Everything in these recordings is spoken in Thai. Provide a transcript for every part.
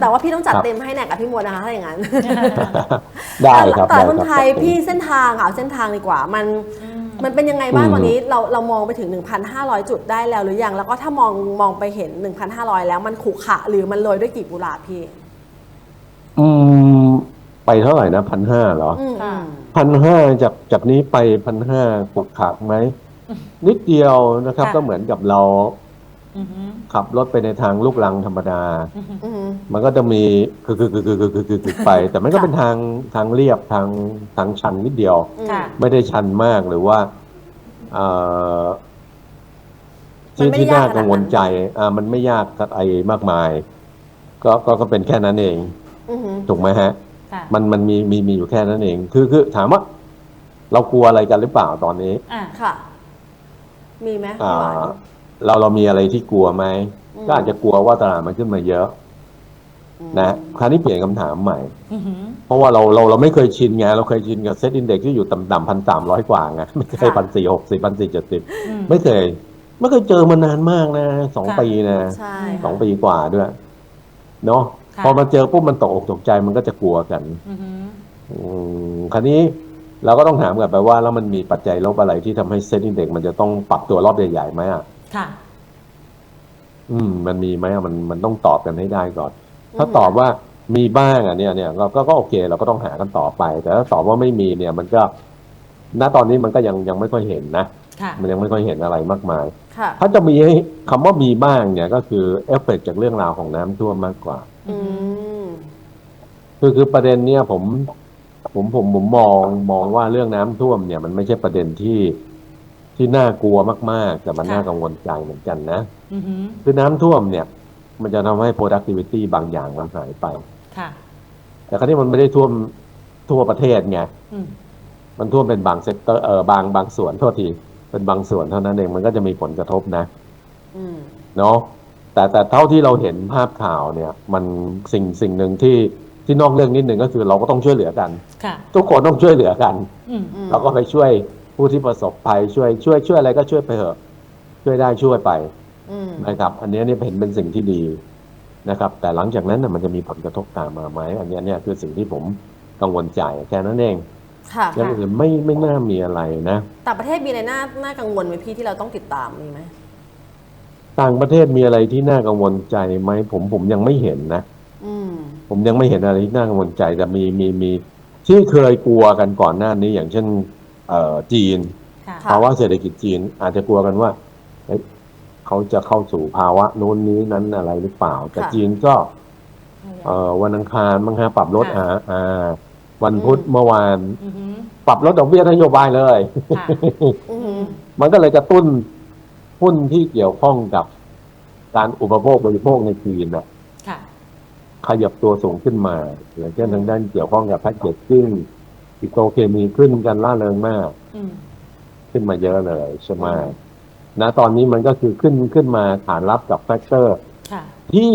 แต่ว่าพี่ต้องจัดครับเต็มให้แนกกับพี่มดนะคะถ้าอย่างนั้นได้ครับแต่ได้คนรับไทยพี่เส้นทางค่ะเอาเส้นทางดีกว่ามันมันเป็นยังไงบ้างอืมตอนนี้เราเรามองไปถึง 1,500 จุดได้แล้วหรือยัง แล้วก็ถ้ามองมองไปเห็น 1,500 แล้วมันขรุขระหรือมันโรยด้วยกลีบกุหลาบพี่ อืม ไปเท่าไหร่นะพันห้าเหรออืมค่ะพันห้าจากจากนี้ไปพันห้าปกขักไหมนิดเดียวนะครับค่ะก็เหมือนกับเราอือหือ ขับรถไปในทางลูกลังธรรมดาอือหืออืมมันก็จะมีคือคือคือคือคือคือคือไป แต่มันก็ค่ะเป็นทางทางเรียบทางทางชันนิดเดียวค่ะไม่ได้ชันมากหรือว่าเอ่อมันที่ไม่ได้ที่น่ายากขนาดนั้นกังวลใจ อ่า มันไม่ยากอะไรมากมาย ก็ก็ก็เป็นแค่นั้นเองอืมถูกไหมฮะค่ะมันมันมีมีมีอยู่แค่นั้นเอง คือคือถามว่า เรากลัวอะไรกันหรือเปล่าตอนนี้ อ่าค่ะ มีไหมอ่าพี่หวาน เราเรามีอะไรที่กลัวไหมอืม ก็อาจจะกลัวว่าตลาดมันขึ้นมาเยอะอืมนะคราวนี้เปลี่ยนคำถามใหม่ อือหือ เพราะว่าเราเราเราไม่เคยชินไงเราเคยชินกับเซ็ตอินเด็กที่อยู่ต่ำๆพันสามร้อยกว่าไงไม่เคยพันสี่หกสิบพันสี่เจ็ดสิบอืมไม่เคย ไม่เคยเจอมานานมากนะสองค่ะ ปีนะใช่สองค่ะปีกว่าด้วยเนาะค่ะ พอมาเจอปุ๊บมันตกอกตกใจมันก็จะกลัวกัน อือหืออืมคราวนี้เราก็ต้องถามกลับไปว่า แล้วมันมีปัจจัยลบอะไรที่ทำให้เซ็ตอินเด็กมันจะต้องปรับตัวรอบใหญ่ๆไหมอะ ค่ะ อืม มันมีไหมอะมันมันต้องตอบกันให้ได้ก่อน ถ้าตอบว่ามีบ้างอะเนี่ยเนี่ยเราก็ก็โอเค เราก็ต้องหากันต่อไป แต่ถ้าตอบว่าไม่มีเนี่ย มันก็ณตอนนี้มันก็ยังยังไม่ค่อยเห็นนะค่ะมันยังไม่ค่อยเห็นอะไรมากมายค่ะถ้าจะมีให้คำว่ามีบ้างเนี่ย ก็คือเอฟเฟกต์จากเรื่องราวของน้ำท่วมมากกว่า อืมคือคือประเด็นเนี่ยผม ผมผมผมมองมองว่าเรื่องน้ำท่วมเนี่ย มันไม่ใช่ประเด็นที่ ที่น่ากลัวมาก ๆ แต่มันค่ะ น่ากังวลใจเหมือนกันนะ อือหือคือน้ำท่วมเนี่ย มันจะทำให้ productivity บางอย่างมันหายไป ค่ะ แต่ครั้นี้มันไม่ได้ท่วมทั่วประเทศไง อืมมันท่วมเป็นบางเซกเตอร์เออบางบางส่วนโทษทีเป็นบางส่วนเท่านั้นเองมันก็จะมีผลกระทบนะอืมเนาะแต่แต่เท่าที่เราเห็นภาพข่าวเนี่ย มันสิ่งสิ่งหนึ่งที่ที่นอกเรื่องนิดหนึ่งก็คือเราก็ต้องช่วยเหลือกัน ค่ะ ทุกคนต้องช่วยเหลือกัน อืมอืมเราก็ไปช่วย ผู้ที่ประสบภัยช่วยช่วยช่วยอะไรก็ช่วยไปเถอะ ช่วยได้ช่วยไปอืมนะครับ อันนี้เนี่ยเห็นเป็นสิ่งที่ดีนะครับ แต่หลังจากนั้นน่ะมันจะมีผลกระทบตามมาไหมอันเนี้ยเนี่ยคือสิ่งที่ผมกังวลใจแค่นั้นเองค่ะอย่างอื่นไม่ไม่น่ามีอะไรนะต่างประเทศมีอะไรน่าน่ากังวลไหมพี่ที่เราต้องติดตามมีไหมต่างประเทศมีอะไรที่น่ากังวลใจไหมผมผมยังไม่เห็นนะอืมผมยังไม่เห็นอะไรที่น่ากังวลใจแต่มีมีมีที่เคยกลัวกันก่อนหน้านี้ อย่างเช่นเอ่อ จีนค่ะค่ะภาวะเศรษฐกิจจีน อาจจะกลัวกันว่าเอ๊ะเขาจะเข้าสู่ภาวะโน้นนี้นั้นอะไรหรือเปล่า แต่ค่ะจีนก็เอ่อวันอังคารมั้งฮะปรับลดค่ะอ่าอ่าวันพุธเมื่อวานอือหือปรับลดดอกเบี้ยนโยบายเลยค่ะอืมมันก็เลยกระตุ้นหุ้นที่เกี่ยวข้องกับการอุปโภคบริโภคในจีนน่ะค่ะขยับตัวสูงขึ้นมาอย่างเช่นทางด้านเกี่ยวข้องกับแพ็กเกจจิ้ง ปิโตรเคมีขึ้นกันล่าเริงมาก อืม ขึ้นมาเยอะเลยใช่ไหมนะตอนนี้มันก็คือขึ้นขึ้นมาฐานรับกับแฟกเตอร์ ค่ะ ที่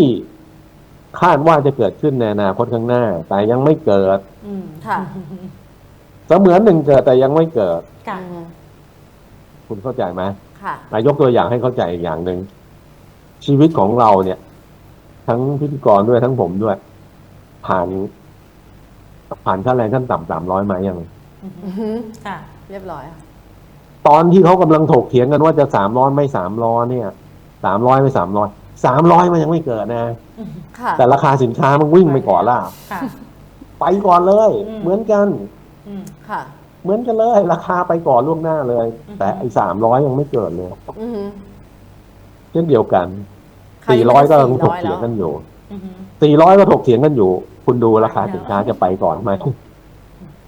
คาดว่าจะเกิดขึ้นในอนาคตข้างหน้า แต่ยังไม่เกิด อืม ค่ะ เสมือนหนึ่งเกิดแต่ยังไม่เกิด ค่ะอืมคุณเข้าใจไหมค่ะ นายกตัวอย่างให้เข้าใจอีกอย่างหนึ่งชีวิตของเราเนี่ย ทั้งพิธีกรด้วยทั้งผมด้วย ผ่าน ผ่านค่าแรงขั้นต่ำสามร้อยมายังอือหือืออหือค่ะ เรียบร้อยค่ะตอนที่เขากำลังถกเถียงกันว่าจะสามร้อยไม่สามร้อยเนี่ยสามร้อยไม่สามร้อยสามร้อยมันยังไม่เกิดนะ ค่ะ แต่ราคาสินค้ามันวิ่งไปก่อนละค่ะ ไปก่อนเลย อืม เหมือนกัน อืม ค่ะ เหมือนกันเลย ราคาไปก่อนล่วงหน้าเลย อืม แต่ไอ้สามร้อยยังไม่เกิดเลย อือหือเช่นเดียวกันคราวสี่นี้ร้อยก็ป็ยังนถก400เถียงกันอยู่อือหือสี่ร้อยก็ถกเถียงกันอยู่ คุณดูราคาสินค้าจะไปก่อนไหม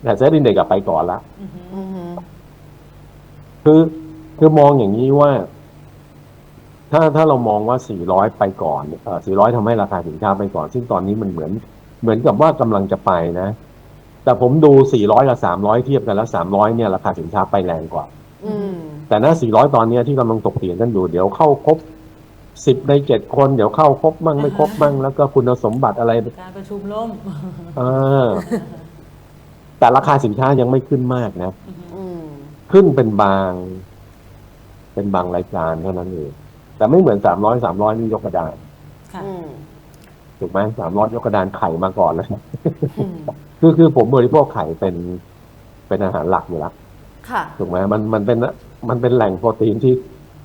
แต่เซ็ตอินเด็กกับไปก่อนละอือหืออือหือคือคือมองอย่างนี้ว่า ถ้าถ้าเรามองว่า 400 ไปก่อนเออ400ทำให้ราคาสินค้าไปก่อน ซึ่งตอนนี้มันเหมือน เหมือนกับว่ากำลังจะไปนะ แต่ผมดู 400 กับ 300 เทียบกันแล้ว 300 เนี่ยราคาสินค้าไปแรงกว่า อืมแต่หน้า400 ตอนเนี้ยที่กำลังตกเถียงกันอยู่เดี๋ยวเข้าครบ 10ใน7คนเดี๋ยวเข้าครบมั่งไม่ครบมั่งแล้วก็คุณสมบัติอะไรการประชุมล่มเออแต่ราคาสินค้ายังไม่ขึ้นมากนะอือหืออืมขึ้นเป็นบาง เป็นบางรายการเท่านั้นเองแต่ไม่เหมือนสามร้อยสามร้อยนี่ยกกระดานค่ะอืมถูกไหมสามร้อยยกกระดานไข่มาก่อนเลยอืมคือคือผมบริโภคไข่เป็นเป็นอาหารหลักอยู่แล้วค่ะถูกไหมมันมันเป็นมันเป็นแหล่งโปรตีนที่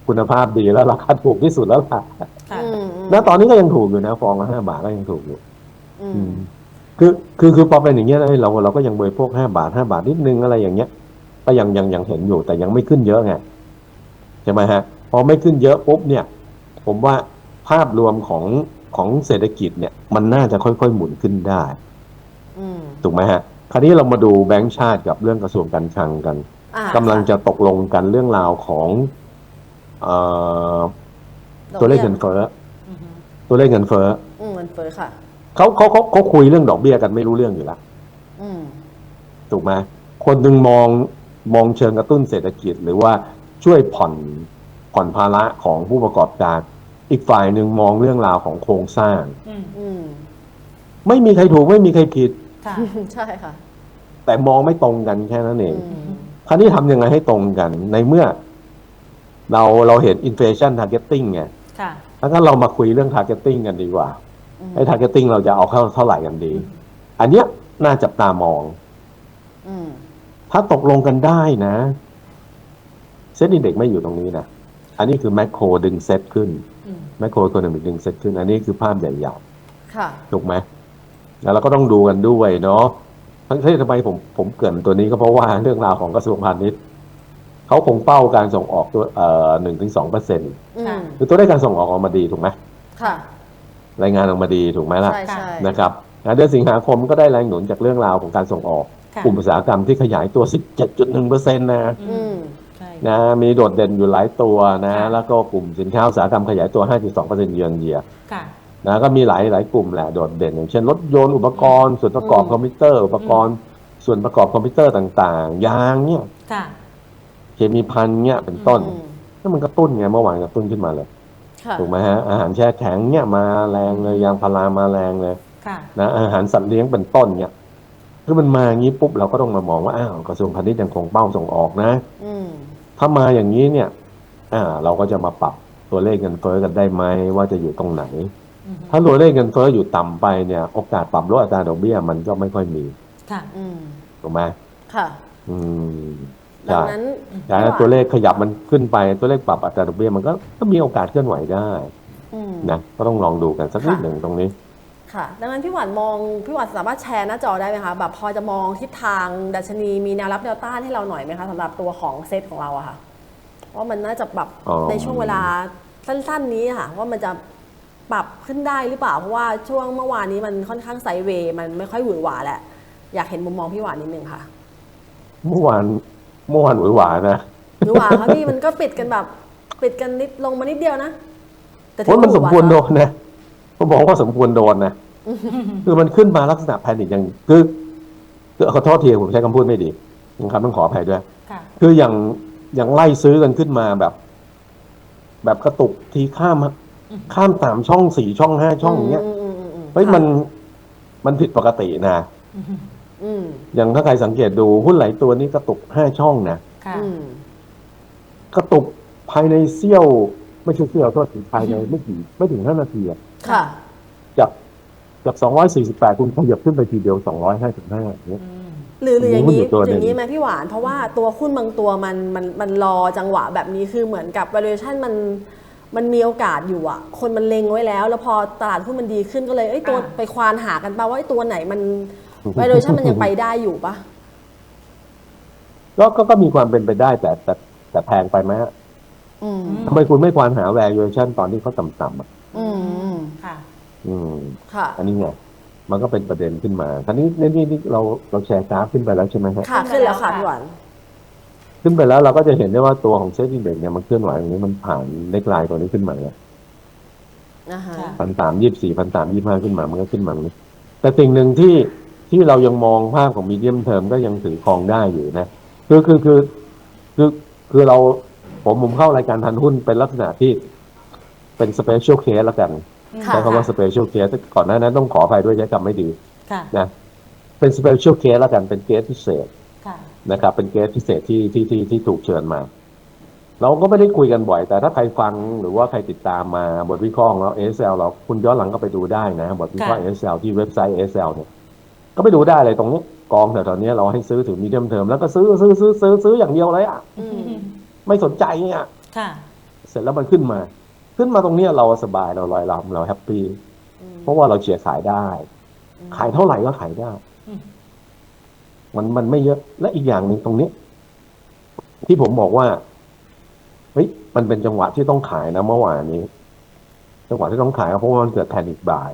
คุณภาพดีแล้วราคาถูกที่สุดแล้วล่ะค่ะอืมณตอนนี้ก็ยังถูกอยู่นะฟองละห้าบาทก็ยังถูกอยู่ อือืมมคือคือคือพอเป็นอย่างเงี้ยเราเราก็ยังบริโภคห้าบาทห้าบาทนิดนึงอะไรอย่างเงี้ย ก็ยังยังยังเห็นอยู่แต่ยังไม่ขึ้นเยอะไงใช่ไหมฮะ พอไม่ขึ้นเยอะปุ๊บเนี่ย ผมว่าภาพรวมของของเศรษฐกิจเนี่ย มันน่าจะค่อยๆหมุนขึ้นได้ อืมถูกไหมฮะ คราวนี้เรามาดูแบงก์ชาติกับเรื่องกระทรวงการคลังกันอ่ากำลังจะตกลงกันเรื่องราวของเอ่อ ตัวเลขเงินเฟ้ออือฮึตัวเลขเงินเฟ้ออืมเงินเฟ้อค่ะเขาเขาเขาเขาคุยเรื่องดอกเบี้ยกันไม่รู้เรื่องอยู่แล้วอืมถูกไหมคนหนึ่งมองมองเชิงกระตุ้นเศรษฐกิจ หรือว่าช่วยผ่อนผ่อนภาระของผู้ประกอบการ อีกฝ่ายหนึ่งมองเรื่องราวของโครงสร้างอืมอืมไม่มีใครถูกไม่มีใครผิดค่ะใช่ค่ะ แต่มองไม่ตรงกันแค่นั้นเองอืมคราวนี้ทำยังไงให้ตรงกัน ในเมื่อ เราเราเห็น inflation targeting ไงค่ะ แล้วก็เรามาคุยเรื่อง targeting กันดีกว่าอืมไอ้ targeting เราจะเอาเข้าเท่าไหร่กันดี อันเนี้ยน่าจับตามองอืมถ้าตกลงกันได้นะ เซ็ตอินเด็กไม่อยู่ตรงนี้นะ อันนี้คือแมคโครดึงเซ็ตขึ้นอืมแมคโครตัวหนึ่งดึงเซ็ตขึ้น อันนี้คือภาพใหญ่ค่ะๆถูกไหม แล้วเราก็ต้องดูกันด้วยเนาะทั้งที่ทำไมผมผมเกรินตัวนี้ก็เพราะว่าเรื่องราวของกระทรวงพาณิชย์ เขาคงเป้าการส่งออกตัวเอ่อหนึ่งถึงสองเปอร์เซ็นต์อืมคือตัวเลขการส่งออกออกมาดีถูกไหมค่ะ รายงานออกมาดีถูกไหมล่ะใช่ใช่ นะครับนะเดือนสิงหาคมก็ได้แรงหนุนจากเรื่องราวของการส่งออก ค่ะ กลุ่มอุตสาหกรรมที่ขยายตัว 17.1เปอร์เซ็นต์นะอืม ใช่ นะมีโดดเด่นอยู่หลายตัวนะค่ะ แล้วก็กลุ่มสินค้าอุตสาหกรรมขยายตัว 5.2เปอร์เซ็นต์เยือนเยียค่ะ นะก็มีหลายหลายกลุ่มแหละโดดเด่น อย่างเช่นรถยนต์อุปกรณ์ส่วนประกอบอืม คอมพิวเตอร์ อุปกรณ์ส่วนประกอบคอมพิวเตอร์ต่างๆยางเนี่ยค่ะ เคมีพันเนี่ยเป็นต้นอืมนั่นมันกระตุ้นไงเมื่อวานกระตุ้นขึ้นมาเลยค่ะถูกไหมฮะอาหารแช่แข็งเนี่ยมาแรงเลยยางพารามาแรงเลยค่ะนะอาหารสัตว์เลี้ยงเป็นต้นเนี่ยคือมันมาอย่างนี้ปุ๊บเราก็ต้องมามองว่าอ้าวกระทรวงพาณิชย์ยังคงเป้าส่งออกนะอืมถ้ามาอย่างนี้เนี่ย อ่า เราก็จะมาปรับตัวเลขเงินเฟ้อกันได้ไหมว่าจะอยู่ตรงไหนอือฮึถ้าตัวเลขเงินเฟ้ออยู่ต่ำไปเนี่ย โอกาสปรับลดอัตราดอกเบี้ยมันก็ไม่ค่อยมี ค่ะอืมถูกไหมค่ะ อืม ดัใช่งนั้นแต่ถ้าตัวเลขขยับมันขึ้นไปตัวเลขปรับอัตราดอกเบี้ยมันก็ก็มีโอกาสเคลื่อนไหวได้อืมนะก็ต้องลองดูกันสักนิดค่ะหนึ่งตรงนี้ค่ะ ดังนั้นพี่หวานมองพี่หวานสามารถแชร์หน้าจอได้ไหมคะแบบพอจะมองทิศทางดัชนีมีแนวรับแนวต้านให้เราหน่อยไหมคะสำหรับตัวของเซตของเราอะค่ะว่ามันน่าจะปรับอ๋อในช่วงเวลาสั้นๆนี้ค่ะว่ามันจะปรับขึ้นได้หรือเปล่า เพราะว่าช่วงเมื่อวานนี้มันค่อนข้างไซด์เวย์มันไม่ค่อยหวือหวาแหละ อยากเห็นมุมมองพี่หวานนิดนึงค่ะ เมื่อวาน เมื่อวานหวือหวานะหวือหวาค่ะพี่มันก็ปิดกันแบบ ปิดกันนิดลงมานิดเดียวนะแต่ถืเพราะมันหสวมหาควรโดเนอะนนะผมบอกว่าสมควรโดนนะคือมันขึ้นมาลักษณะแพนิคอย่างคือคือขอโทษทีผมใช้คำพูดไม่ดีนะครับต้องขออภัยด้วย ค่ะ คืออย่างอย่างไล่ซื้อกันขึ้นมาแบบ แบบกระตุกทีข้ามอืมข้ามสามช่องสี่ช่องห้าช่องอย่างเงี้ยมอืมอืมอืมเฮ้ยค่ะมันมันผิดปกตินะ อือฮึ อืมอย่างถ้าใครสังเกตดูหุ้นหลายตัวนี่กระตุกห้าช่องนะค่ะ อืมกระตุกภายในเสี้ยว ไม่ใช่เสี้ยวโทษทีภายในไม่กี่ไม่ถึงห้านาทีอะค่ะ จากจากสองร้อยสี่สิบแปดคุณขยับขึ้นไปทีเดียวสองร้อยห้าสิบห้าอย่างเงี้ยอืม หรือหรืออย่างนี้หุ้นอยู่ตัวหนึ่ง อย่างนี้ไหมพี่หวาน เพราะว่าตัวหุ้นบางตัวมันมันมันรอจังหวะแบบนี้คือเหมือนกับ valuation มันมันมีโอกาสอยู่อะ คนมันเล็งไว้แล้ว แล้วพอตลาดหุ้นมันดีขึ้นก็เลยเอ้ยตัวอ่าไปควานหากันป่าว่าไอ้ตัวไหนมัน valuation มันยังไปได้อยู่ปะก็ก็ก็มีความเป็นไปได้แต่แต่แต่แพงไปไหมฮะอืมทำไมคุณไม่ควานหา valuation ตอนที่เขาต่ำๆอะอืมอืมค่ะ อืมค่ะ อันนี้ไงมันก็เป็นประเด็นขึ้นมาคราวนี้นี่นี่นี่เราเราแชร์กราฟขึ้นไปแล้วใช่ไหมฮะค่ะ ขึ้นแล้วค่ะพี่หวานขึ้นไปแล้วเราก็จะเห็นได้ว่าตัวของเซ็ตอินเด็กเนี่ยมันเคลื่อนไหวตรงนี้มันผ่านเล็กไลน์ตัวนี้ขึ้นมาเนี่ยนะฮะค่ะพันสามยี่สี่พันสามยี่ห้าขึ้นมามันก็ขึ้นมาตรงนี้แต่สิ่งหนึ่งที่ ที่เรายังมองภาพของมีเดียมเทอมก็ยังถือครองได้อยู่นะคือคือคือคือคือเราผมผมเข้ารายการทันหุ้นเป็นลักษณะที่เป็นสเปเชียลเคสแล้วกันค่ะใช้คำว่าสเปเชียลเคสก่อนหน้านั้นต้องขออภัยด้วยใช้คำไม่ดีค่ะนะเป็นสเปเชียลเคสแล้วกันเป็นเคสพิเศษค่ะนะครับ เป็นเคสพิเศษที่ที่ที่ที่ถูกเชิญมา เราก็ไม่ได้คุยกันบ่อย แต่ถ้าใครฟังหรือว่าใครติดตามมาบทวิเคราะห์ของเรา ASL เราคุณย้อนหลังก็ไปดูได้นะ บทวิเคราะห์ค่ะ ASL ที่เว็บไซต์ ASL เนี่ย ก็ไปดูได้เลยตรงนี้กองแถวๆนี้เราให้ซื้อถึงมีเดียมเทอมแล้วก็ซื้อซื้อซื้อซื้อซื้ออย่างเดียวเลยอะอืมไม่สนใจเนี่ยค่ะ เสร็จแล้วมันขึ้นมา ขึ้นมาตรงเนี้ยเราสบายเราลอยลำเราแฮปปี้อืมเพราะว่าเราเฉียร์ขายได้ ขายเท่าไหร่ก็ขายได้อืม มันมันไม่เยอะและอีกอย่างหนึ่งตรงนี้ที่ผมบอกว่าเฮ้ยมันเป็นจังหวะที่ต้องขายนะเมื่อวานนี้ จังหวะที่ต้องขายเพราะว่ามันเกิดแพนิคบาย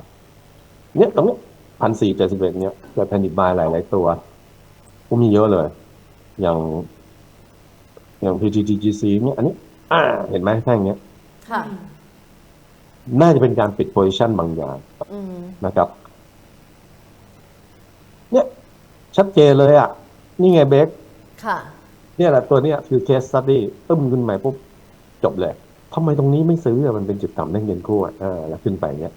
เนี่ยตรงนี้ พันสี่เจ็ดสิบเอ็ดเนี่ยเกิดแพนิคบายหลายๆตัวก็มีเยอะเลย อย่าง อย่าง PTTGC เนี่ย อันนี้ อ่า เห็นไหมแท่งเนี้ยค่ะ น่าจะเป็นการปิดโพ i ิชันบางอย่างอืมนะครับ เนี่ยชัดเจนเลยอะ นี่ไงเบคค่ะ เนี่ยแหละตัวเนี้ยคือ case study ตึ้มขึ้นไปปุ๊บ จบเลยทำไมตรงนี้ไม่ซื้ออะมันเป็นจุดต่ำแท่งเงินกู้อะอ่าแล้วขึ้นไปเนี้ย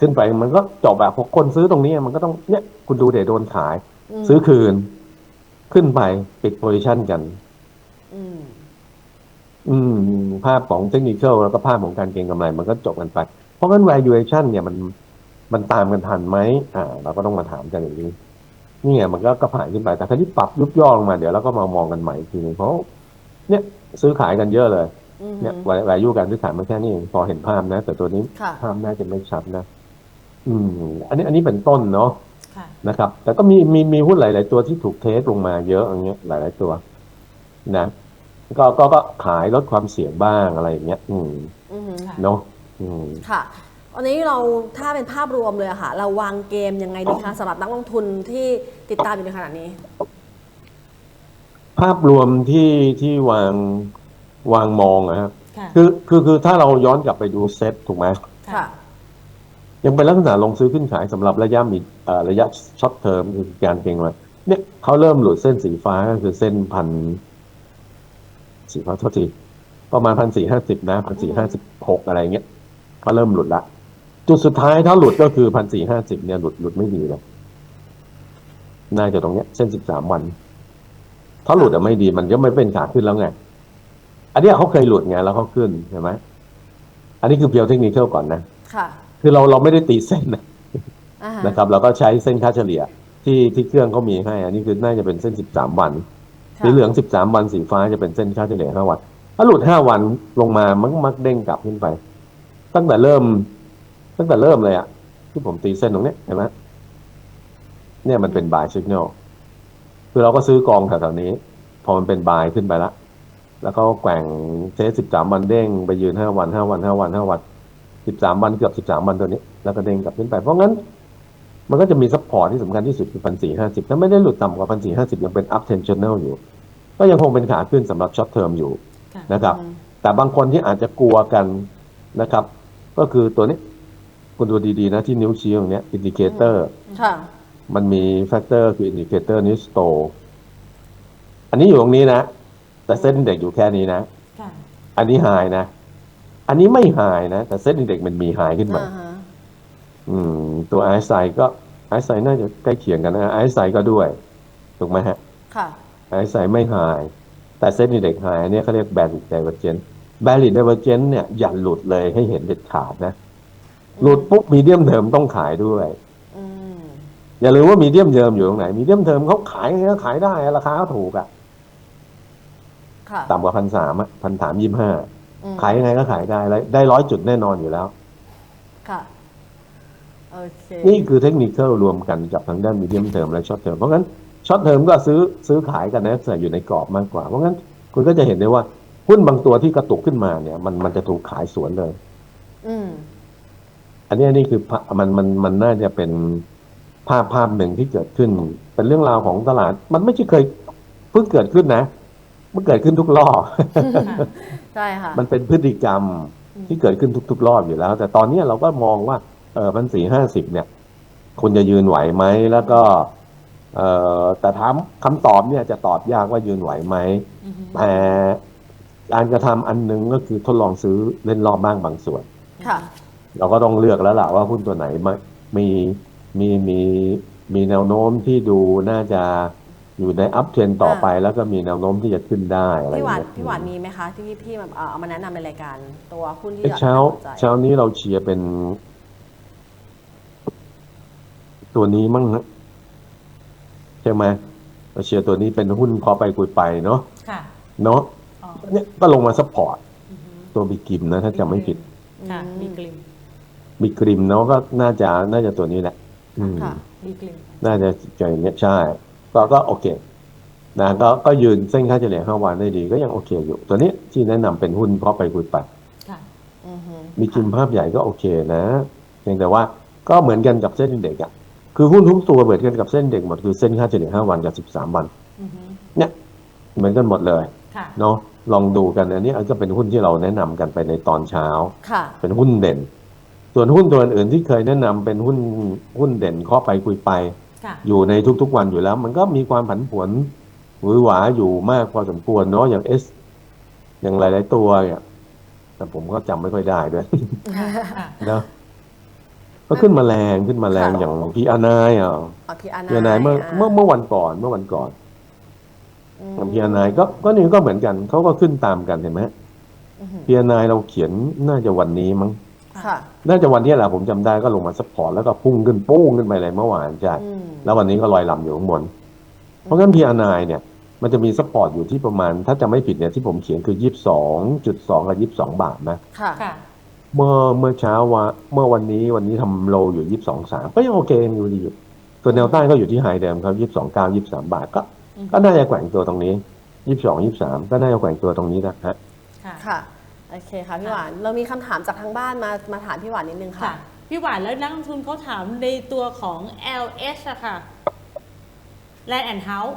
ขึ้นไปมันก็จบแบบพอคนซื้อตรงนี้มันก็ต้องเนี่ยคุณดูเดี๋ยวโดนขายมซื้อคืน ขึ้นไปปิดโพ i ิชันกันอืมอืม ภาพของเทคนิคแล้วก็ภาพของการเก็งกำไร มันก็จบกันไป เพราะงั้น valuation เนี่ยมันมันตามกันทันไหมอ่า เราก็ต้องมาถามกันอย่างนี้นี่ไงมันก็ก็ผ่านขึ้นไป แต่ถ้าที่ปรับยุบย่อลงมาเดี๋ยวเราก็มามองกันใหม่อีกทีนึงเพราะเนี่ยซื้อขายกันเยอะเลยอืมเนี่ย value การซื้อขายมันแค่นี้เองพอเห็นภาพนะ แต่ตัวนี้ค่ะภาพน่าจะไม่ชัดนะ อืม อันนี้อันนี้เป็นต้นเนาะค่ะ นะครับ แต่ก็มีมีมีหุ้นหลาย ๆ ตัวที่ถูกเทสลงมาเยอะอย่างเงี้ยหลาย ๆ ตัวนะก็ก็ก็ขายลดความเสี่ยงบ้างอะไรอย่างเงี้ย อืมอืมค่ะ เนาะอืม ค่ะวันนี้เราถ้าเป็นภาพรวมเลยอะค่ะ เราวางเกมยังไงดีคะสำหรับนักลงทุนที่ติดตามอยู่ในขณะนี้ ภาพรวมที่ที่วางวางมองนะครับค่ะ คือคือคือถ้าเราย้อนกลับไปดูเซ็ตถูกไหม ค่ะ ยังเป็นลักษณะลงซื้อขึ้นขายสำหรับระยะมีระยะช็อตเทอมคือการเก็งไว้เนี่ยเขาเริ่มหลุดเส้นสีฟ้าก็คือเส้นพันสีฟ้าโทษทีประมาณพันสี่ห้าสิบนะพันสี่ห้าสิบหกอะไรเงี้ยเขาเริ่มหลุดละจุดสุดท้ายถ้าหลุดก็คือพันสี่ห้าสิบเนี่ยหลุดหลุดไม่ดีเลยน่าจะตรงเนี้ยเส้นสิบสามวัน ถ้าหลุดอะไม่ดีมันก็ไม่เป็นขาขึ้นแล้วไง อันนี้เขาเคยหลุดไงแล้วเขาขึ้นใช่ไหมอันนี้คือเพียวเทคนิคก่อนนะ ค่ะ คือเราเราไม่ได้ตีเส้นนะอ่าฮะนะครับ เราก็ใช้เส้นค่าเฉลี่ยที่ที่เครื่องเขามีให้ อันนี้คือน่าจะเป็นเส้น 13 วันค่ะสีเหลือง 13 วันสีฟ้าจะเป็นเส้นค่าเฉลี่ย5วันถ้าหลุด 5 วันลงมามันมักเด้งกลับขึ้นไป ตั้งแต่เริ่ม ตั้งแต่เริ่มเลยอะที่ผมตีเส้นตรงเนี้ยเห็นไหมเนี่ยมันเป็น buy signal คือเราก็ซื้อกองแถวๆนี้ พอมันเป็น buy ขึ้นไปละ แล้วก็แกว่งเทส13วันเด้งไปยืน5วัน5วัน5วัน5วัน 13วันเกือบ13วันตัวนี้ แล้วก็เด้งกลับขึ้นไป เพราะงั้น มันก็จะมีซัพพอร์ตที่สำคัญที่สุดคือพันสี่ห้าสิบถ้าไม่ได้หลุดต่ำกว่าพันสี่ห้าสิบยังเป็น up tensional อยู่ ก็ยังคงเป็นขาขึ้นสำหรับช็อตเทอมอยู่ค่ะนะครับอืมแต่บางคนที่อาจจะกลัวกันนะครับ ก็คือตัวนี้คุณดูดีๆนะที่นิ้วชี้ตรงเนี้ยอินดิเคเตอร์ค่ะมันมีแฟกเตอร์คืออินดิเคเตอร์นิวสโตอันนี้อยู่ตรงนี้นะ แต่เส้นเด็กอยู่แค่นี้นะค่ะอันนี้ไฮนะ อันนี้ไม่ไฮนะ แต่เส้นเด็กมันมีไฮขึ้นมาอ่าฮะอืม ตัวไอซ์ไซก็ไอซ์ไซน่าจะใกล้เคียงกันนะไอซ์ไซก็ด้วย ถูกไหมฮะ ค่ะไอซ์ไซไม่ไฮแต่เส้นอินเด็กไฮอันนี้เขาเรียกแบริดไดเวอร์เจนแบริดไดเวอร์เจนเนี่ยอย่าหลุดเลยให้เห็นเด็ดขาดนะ หลุดปุ๊บมีเดียมเทอมต้องขายด้วยอืมอย่าลืมว่ามีเดียมเทอมอยู่ตรงไหน มีเดียมเทอมเขาขายไงก็ขายได้ราคาเขาถูกอะค่ะต่ำกว่าพันสามอะพันสามยี่ห้าอืม ขายยังไงก็ขายได้แล้วได้ร้อยจุดแน่นอนอยู่แล้ว ค่ะโอเคนี่คือเทคนิครวมกันกับทางด้านมีเดียมเทอมและช็อตเทอมเพราะงั้นช็อตเทอมก็ซื้อซื้อขายกันนะใส่อยู่ในกรอบมากกว่า เพราะงั้นคุณก็จะเห็นได้ว่าหุ้นบางตัวที่กระตุกขึ้นมาเนี่ย มันมันจะถูกขายสวนเลย อืมอันนี้อันนี้คือภามันมันมันน่าจะเป็นภาพภาพหนึ่งที่เกิดขึ้น เป็นเรื่องราวของตลาด มันไม่ใช่เคยเพิ่งเกิดขึ้นนะ มันเกิดขึ้นทุกรอบ ใช่ค่ะ มันเป็นพฤติกรรมที่เกิดขึ้นทุก ๆ รอบอยู่แล้ว แต่ตอนนี้เราก็มองว่า เออพันสี่ห้าสิบเนี่ยคุณจะยืนไหวไหมแล้วก็ เอ่อแต่ถามคำตอบเนี่ยจะตอบยากว่ายืนไหวไหมอือฮึแต่การกระทำอันหนึงก็คือทดลองซื้อเล่นรอบบ้างบางส่วนค่ะเราก็ต้องเลือกแล้วล่ะว่าหุ้นตัวไหนมมีมีมีมีแนวโน้มที่ดูน่าจะ อยู่ในอัพเทรนต่อไปแล้วก็มีแนวโน้มที่จะขึ้นได้อะไรอพี่ย่างหวานเงี้ยพี่หวานมีไหมคะที่ที่แบบเอาเอามาแนะนำในรายการ ตัวหุ้นที่เอ้ยอยากเช้า น่สนใจเช้านี้เราเชียร์เป็น ตัวนี้มั้งนะใช่ไหมเราเชียร์ตัวนี้เป็นหุ้นพอไปคุยไปเนาะค่ะเนาะอ๋อเนี่ยก็ลงมาซัพพอร์ตอือหือตัวบิกิมนะ ถ้าจำไม่ผิดค่ะอืมบีกลิมบิกริมเนาะก็น่าจะน่าจะตัวนี้แหละ อืม ค่ะบีกลิมน่าจะใจอย่างเงี้ยใช่ ก็ก็โอเคนะก็ก็ยืนเส้นค่าเฉลี่ยห้าวันได้ดีก็ยังโอเคอยู่ ตัวนี้ที่แนะนำเป็นหุ้นเพราะไปคุยไปค่ะอือฮึมีกิมภาพใหญ่ก็โอเคนะเพียงแต่ว่าก็เหมือนกันกับเส้นเด็กอะคือหุ้นทุกตัวเหมือนกันกับเส้นเด็กหมดคือเส้นค่าเฉลี่ยห้าวันกับสิบสามวันอือหือเนี่ยเหมือนกันหมดเลยค่ะเนาะลองดูกันอันนี้ก็เป็นหุ้นที่เราแนะนำกันไปในตอนเช้าค่ะเป็นหุ้นเด่น ส่วนหุ้นตัวอื่นๆที่เคยแนะนำเป็นหุ้นหุ้นเด่นข้อไปคุยไปค่ะ อยู่ในทุกๆวันอยู่แล้ว มันก็มีความผันผวนหวือหวาอยู่มากพอสมควรเนาะอย่างเอสอย่างหลาย ๆ ตัวเนี่ยแต่ผมก็จำไม่ค่อยได้ด้วยค่ะค่ะเนาะก็ขึ้นมาแรงขึ้นมาแรงค่ะอย่างพีอานายอะเอาพี่อาพีอานายเมื่อเมื่อเมื่อวันก่อนเมื่อวันก่อนพีอานายก็ก็นี่ก็เหมือนกันเขาก็ขึ้นตามกันเห็นไหมอือฮึพีอานายเราเขียนน่าจะวันนี้มั้ง ค่ะ น่าจะวันนี้แหละผมจำได้ก็ลงมาซัพพอร์ตแล้วก็พุ่งขึ้นปุ้งขึ้นไปเลยเมื่อวานใช่อืมแล้ววันนี้ก็ลอยลำอยู่ข้างบน เพราะงั้นพีอานายเนี่ย มันจะมีซัพพอร์ตอยู่ที่ประมาณ ถ้าจะไม่ผิดเนี่ยที่ผมเขียนคือยี่สิบสองจุดสองกับยี่สิบสองบาทนะค่ะค่ะเมื่อเมื่อเช้าว่าเมื่อวันนี้วันนี้ทำโลอยู่ยี่สิบสองสามก็ยังโอเคยังอยู่ดีอยู่ส่วนแนวต้านก็อยู่ที่ไฮเดิมครับยี่สิบสองเก้ายี่สิบสามบาทก็อืมก็น่าจะแกว่งตัวตรงนี้ยี่สิบสองยี่สิบสามก็น่าจะแกว่งตัวตรงนี้นะฮะค่ะค่ะ โอเคค่ะพี่หวานเรามีคำถามจากทางบ้านมามาถามพี่หวานนิดนึงค่ะ ค่ะ พี่หวานแล้วนักลงทุนเขาถามในตัวของ LH อะค่ะ Land and House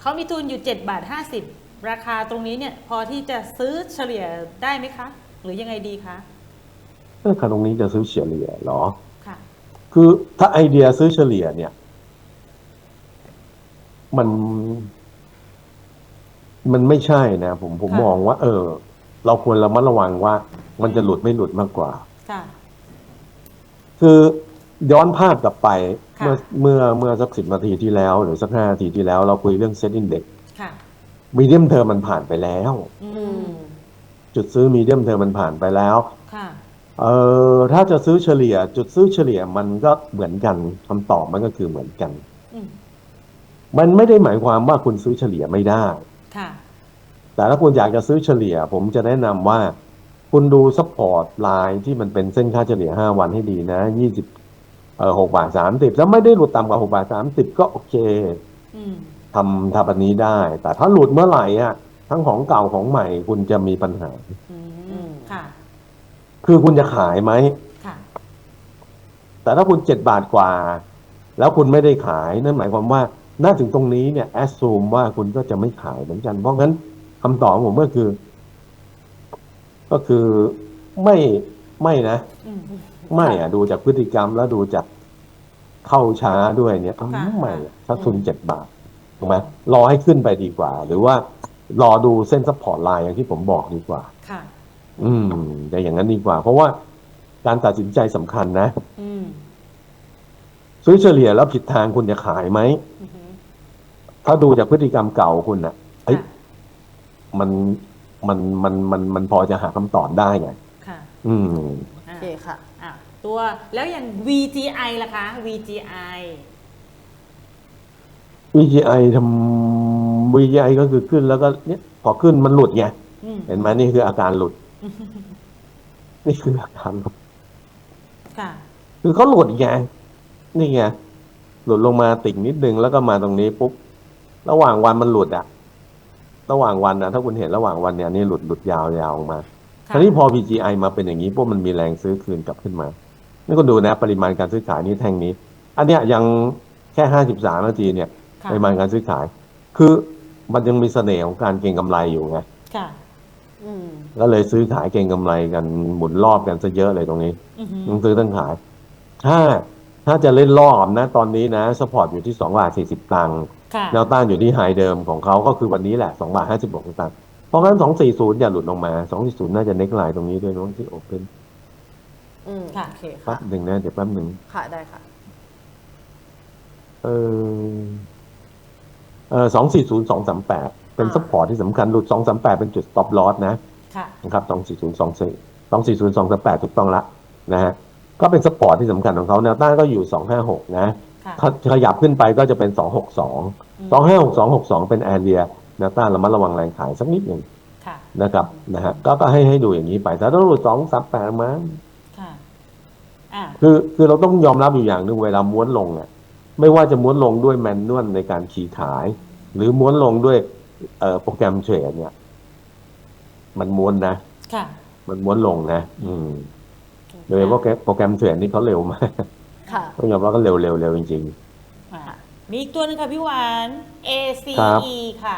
เขามีทุนอยู่ 7 บาท 50 ราคาตรงนี้เนี่ย พอที่จะซื้อเฉลี่ยได้ไหมคะ หรือยังไงดีคะเออคันตรงนี้จะซื้อเฉลี่ยเหรอ ค่ะ คือถ้าไอเดียซื้อเฉลี่ยเนี่ย มัน มันไม่ใช่นะ ผมผมค่ะ มองว่า เออ เราควรระมัดระวังว่า มันจะหลุดไม่หลุดมากกว่า ค่ะ คือย้อนภาพกลับไปค่ะ เมื่อเมื่อเมื่อสักสิบนาทีที่แล้ว หรือสักห้านาทีที่แล้ว เราคุยเรื่องเซ็ตอินเด็กค่ะ มีเดียมเทอมมันผ่านไปแล้ว อือืม ม จุดซื้อมีเดียมเทอมมันผ่านไปแล้ว ค่ะ เออถ้าจะซื้อเฉลี่ย จุดซื้อเฉลี่ยมันก็เหมือนกันคำตอบมันก็คือเหมือนกัน อืม มันไม่ได้หมายความว่าคุณซื้อเฉลี่ยไม่ได้ ค่ะ แต่ถ้าคุณอยากจะซื้อเฉลี่ย ผมจะแนะนำว่า คุณดูซัพพอร์ตไลน์ที่มันเป็นเส้นค่าเฉลี่ย 5 วันให้ดีนะ 20เอ่อ6บาท30 แล้วไม่ได้หลุดต่ำกว่า6บาท30 ก็โอเคอืมทำทำแบบนี้ได้ แต่ถ้าหลุดเมื่อไหร่อะทั้งของเก่าของใหม่คุณจะมีปัญหาอือืมมค่ะ คือคุณจะขายไหม ค่ะ แต่ถ้าคุณเจ็ดบาทกว่า แล้วคุณไม่ได้ขาย นั่นหมายความว่า น่าถึงตรงนี้เนี่ยแอสซูมว่าคุณก็จะไม่ขายเหมือนกัน เพราะงั้น คำตอบของผมก็คือ ก็คือไม่ไม่นะอืมไม่อะดูจากพฤติกรรมแล้วดูจากเข้าช้าด้วยเนี่ยอืมค่ะไม่อะถ้าทุนเจ็ดบาทถูกไหมรอให้ขึ้นไปดีกว่า หรือว่ารอดูเส้นซัพพอร์ตไลน์อย่างที่ผมบอกดีกว่า ค่ะ อืมแต่อย่างนั้นดีกว่า เพราะว่าการตัดสินใจสำคัญนะอืมซื้อเฉลี่ยแล้วผิดทางคุณจะขายไหมอือหือถ้าดูจากพฤติกรรมเก่าคุณน่ะเอ้ยค่ะ มันมันมันมันมันพอจะหาคำตอบได้ไงค่ะอืม โออ่าเคค่ะ อะ ตัวแล้วอย่าง VGI ล่ะคะ VGI VGI ทำ VGI ก็คือขึ้นแล้วก็เนี่ยพอขึ้นมันหลุดไง อืมเห็นไหมนี่คืออาการหลุด นี่คืออาการหลุด ค่ะ คือเขาหลุดไงนี่ไงหลุดลงมาติ่งนิดนึงแล้วก็มาตรงนี้ปุ๊บ ระหว่างวันมันหลุดอะ ระหว่างวันนะถ้าคุณเห็นระหว่างวันเนี่ยนี่หลุดหลุดยาวยาวออกมาคค่ะราวนี้พอ VGI มาเป็นอย่างนี้พวกมันมีแรงซื้อคืนกลับขึ้นมา นี่ก็ดูนะปริมาณการซื้อขายนี่แท่งนี้ อันเนี้ยยังแค่ห้าสิบสามนาทีเนี่ยค่ะปริมาณการซื้อขาย คือมันยังมีเสน่ห์ของการเก็งกำไรอยู่ไงค่ะอืมก็เลยซื้อขายเก็งกำไรกันหมุนรอบกันซะเยอะเลยตรงนี้อือหือทั้งซื้อทั้งขาย ถ้าถ้าจะเล่นรอบนะ ตอนนี้นะสปอร์ตอยู่ที่สองบาทสี่สิบตังค์ค่ะ แนวต้านอยู่ที่ไฮเดิมของเขาก็คือวันนี้แหละสองบาทห้าสิบหกตังค์เพราะงั้นสองสี่ศูนย์อย่าหลุดลงมาสองสี่ศูนย์น่าจะเน็กไลน์ตรงนี้ด้วยเน้องที่โอเพนอืมค่ะโอเคแป๊ค่ะบหนึ่งนะ เดี๋ยวแป๊บหนึ่งค่ะได้ค่ะ เออเออสองสี่ศูนย์สองสามแปดเป็นอ่า ซัพพอร์ตที่สำคัญหลุดสองสามแปดเป็นจุด stop loss นะ ค่ะ นะครับสองสี่ศูนย์สองสี่สองสี่ศูนย์สองสามแปดถูกต้องละนะฮะ ก็เป็นซัพพอร์ตที่สำคัญของเขาแนวต้านก็อยู่สองห้าหกนะค่ะถ้า ขยับขึ้นไปก็จะเป็นสองหกสองสองห้าหกสองหกสองเป็นแอเรียแนวต้านระมัดระวังแรงขายสักนิดหนึ่งค่ะนะครับนะฮะก็ก็ให้ให้ดูอย่างนี้ไปแต่ถ้าหลุดสองสามแปดมั้งค่ะอ่าคือคือเราต้องยอมรับอยู่อย่างหนึ่งเวลาม้วนลงเนี่ยไม่ว่าจะม้วนลงด้วยแมนนวลในการขี่ขาย หรือม้วนลงด้วยเอ่อโปรแกรมเทรดเนี่ย มันม้วนนะค่ะมันม้วนลงนะ อืมโดยเฉพาะโปรแกรมเทรดนี่เขาเร็วมาก ค่ะต้องยอมรับก็เร็วเร็วเร็วจริง อ่ามีอีกตัวหนึงค่ะพี่หวาน ครับ ACE ค่ะ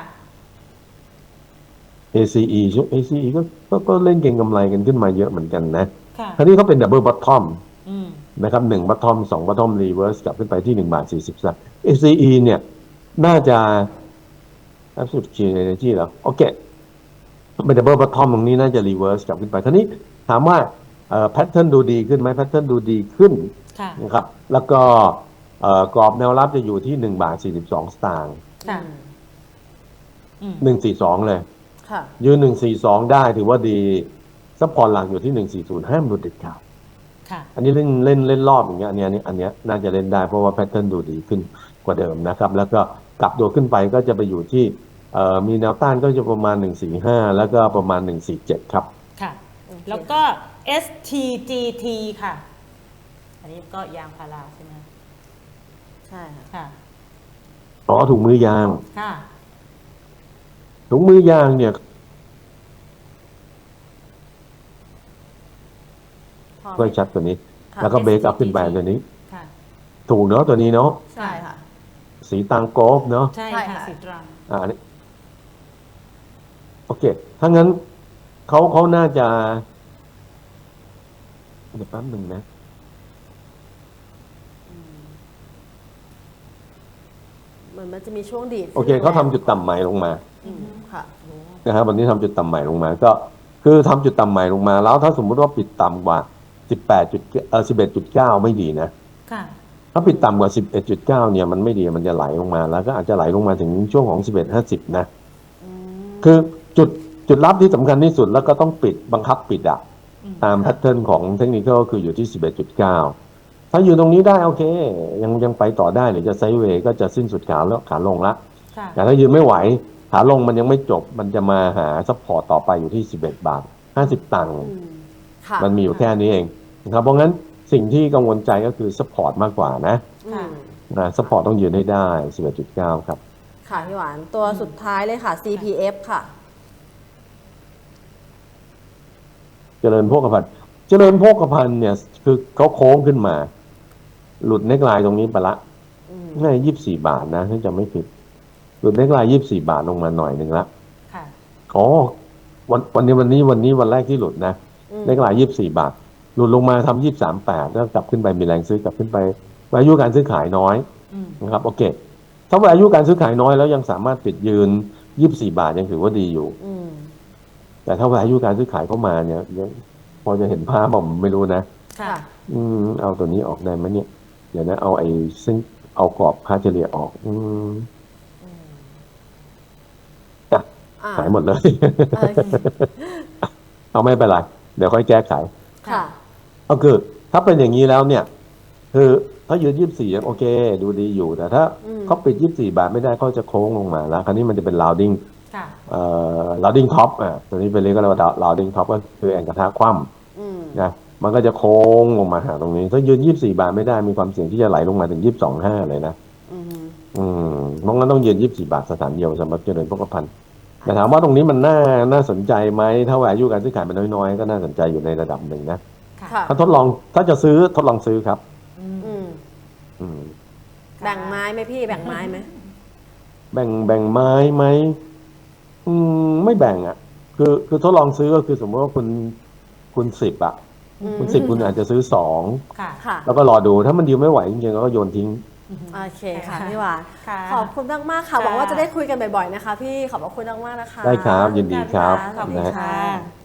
ๆ ACE ชุด ACE ก็ก็ก็เล่นเก่งกำไรกันขึ้นมาเยอะเหมือนกันนะค่ะ คราวนี้เขาเป็นดับเบิลบัตทอมอืม นะครับหนึ่งบัตทอมสองบัตทอมรีเวิร์สกลับขึ้นไปที่หนึ่งบาทสี่สิบสตางค์ ACE เนี่ย น่าจะ absolute clean energy เหรอโอเคเป็นดับเบิลบัตทอมตรงนี้น่าจะรีเวิร์สกลับขึ้นไปคราวนี้ถามว่าเอ่อแพทเทิร์นดูดีขึ้นไหมแพทเทิร์นดูดีขึ้นค่ะ นะครับ แล้วก็เอ่อกรอบแนวรับจะอยู่ที่หนึ่งบาทสี่สิบสองสตางค์ค่ะอืมหนึ่งสี่สองเลยค่ะยืนหนึ่งสี่สองได้ถือว่าดีซัพพอร์ตหลักอยู่ที่หนึ่งสี่ศูนย์ห้ามหลุดเด็ดขาดค่ะอันนี้เล่นเล่นเล่นรอบอย่างเงี้ยอันเนี้ยอันเนี้ยอันเนี้ยน่าจะเล่นได้เพราะว่าแพทเทิร์นดูดีขึ้นกว่าเดิมนะครับ แล้วก็กลับตัวขึ้นไปก็จะไปอยู่ที่เอ่อมีแนวต้านก็จะประมาณ 145 แล้วก็ประมาณ 147 ครับ ค่ะโอเคแล้วก็ STGT ค่ะ อันนี้ก็ยางพาราใช่ไหมใช่ค่ะค่ะ อ๋อถุงมือยางค่ะ ถุงมือยางเนี่ย พอไหมค่อยชัดตัวนี้ ค่ะ แล้วก็เบรกอัพขึ้นไปตัวนี้ ค่ะ ถูกเนาะตัวนี้เนาะใช่ค่ะ สีตังโกฟเนาะใช่ใช่ค่ะค่ะ สีตรังอ่าอันนี้โอเค ถ้างั้นเขาเขาน่าจะเดี๋ยวแป๊บหนึ่งนะ เห มือนมันจะมีช่วงดีดโอเคเขาทำจุดต่ำใหม่ลงมาอืมค่ะนะครับวันนี้ทำจุดต่ำใหม่ลงมา ก็คือทำจุดต่ำใหม่ลงมา แล้วถ้าสมมุติว่าปิดต่ำกว่า 18จุดเอ่อ11.9 ไม่ดีนะ ค่ะ ถ้าปิดต่ำกว่า 11.9 เนี่ยมันไม่ดีมันจะไหลลงมา แล้วก็อาจจะไหลลงมาถึงช่วงของ 11.50 นะคือจุดจุดรับที่สำคัญที่สุดแล้วก็ต้องปิดบังคับปิดอะอืม ตามแพทเทิร์นของเทคนิคก็คืออยู่ที่ 11.9 ถ้าอยู่ตรงนี้ได้โอเค ยังยังไปต่อได้หรือจะไซด์เวย์ก็จะสิ้นสุดขาแล้วขาลงละค่ะแต่ถ้ายืนไม่ไหว ขาลงมันยังไม่จบ มันจะมาหาซัพพอร์ตต่อไปอยู่ที่ 11 บาท 50 ตังค์อืมค่ะมันมีอยู่แค่นี้เองนะครับเพราะงั้นสิ่งที่กังวลใจก็คือซัพพอร์ตมากกว่านะอืมนะซัพพอร์ตต้องยืนให้ได้ 11.9 ครับ ค่ะพี่หวานตัวสุดท้ายเลยค่ะ CPF ค่ะเจริญโภคภัณฑ์เจริญโภคภัณฑ์เนี่ยคือเขาโค้งขึ้นมา หลุดเน็กไลน์ตรงนี้ไปละอืมน่ายี่สิบสี่บาทนะถ้าจะไม่ผิด หลุดเน็กไลน์ยี่สิบสี่บาทลงมาหน่อยหนึ่งละค่ะอ๋อวันวันนี้วันนี้วันนี้วันแรกที่หลุดนะอืมเน็กไลน์ยี่สิบสี่บาท หลุดลงมาทำยี่สามแปดแล้วกลับขึ้นไปมีแรงซื้อกลับขึ้นไปอายุการซื้อขายน้อยอืมนะครับโอเค ถ้าว่าอายุการซื้อขายน้อยแล้วยังสามารถปิดยืนยี่สิบสี่บาทยังถือว่าดีอยู่อืมแต่ถ้าว่าอายุการซื้อขายเข้ามาเนี่ยยังพอจะเห็นภาพผมไม่รู้นะค่ะค่ะ อืมเอาตัวนี้ออกได้ไหมเนี่ย เดี๋ยวนะ เอาไอ้ซึ่งเอากรอบค่าเฉลี่ยออก อืมอ่าขายหมดเลยโอเคเอาไม่เป็นไร เดี๋ยวค่อยแก้ไข ค่ะ ก็คือถ้าเป็นอย่างนี้แล้วเนี่ย คือถ้ายืนยี่สิบสี่ยังโอเค ดูดีอยู่แต่ถ้าอืม เขาปิดยี่สิบสี่บาทไม่ได้เขาจะโค้งลงมาแล้ว คราวนี้มันจะเป็น rounding ค่ะ เอ่อ rounding top อะตัวนี้เป็นเรียกกันว่า rounding top ก็คือแองกระทะคว่ำอืมนะ มันก็จะโค้งลงมาหาตรงนี้ ถ้ายืนยี่สี่บาทไม่ได้มีความเสี่ยงที่จะไหลลงมาถึงยี่สองห้าเลยนะอืมอืมมองงั้นต้องยืนยี่สี่บาทสถานเดียวสำหรับเจริญพกพันธ์แต่ถามว่าตรงนี้มันน่าน่าสนใจไหมถ้าว่าอายุการซื้อขายมันน้อยๆก็น่าสนใจอยู่ในระดับหนึ่งนะค่ะค่ะถ้าทดลองถ้าจะซื้อทดลองซื้อครับอืมอืมอืมแบ่งไม้ไหมพี่แบ่งไม้ไหมแบ่งแบ่งไม้ไหมอืมไม่แบ่งอะ คือคือทดลองซื้อก็คือสมมติว่าคุณคุณสิบอะอืม คุณสิบคุณอาจจะซื้อสองค่ะค่ะ แล้วก็รอดูถ้ามันดีลไม่ไหวจริงๆก็โยนทิ้งโอเคค่ะพี่หวานค่ะขอบคุณมากมากๆค่ะค่ะ หวังว่าจะได้คุยกันบ่อยๆนะคะ พี่ขอบพระคุณมากๆนะคะ ได้ครับยินดีครับ ขอบคุณนะฮะ ค่ะ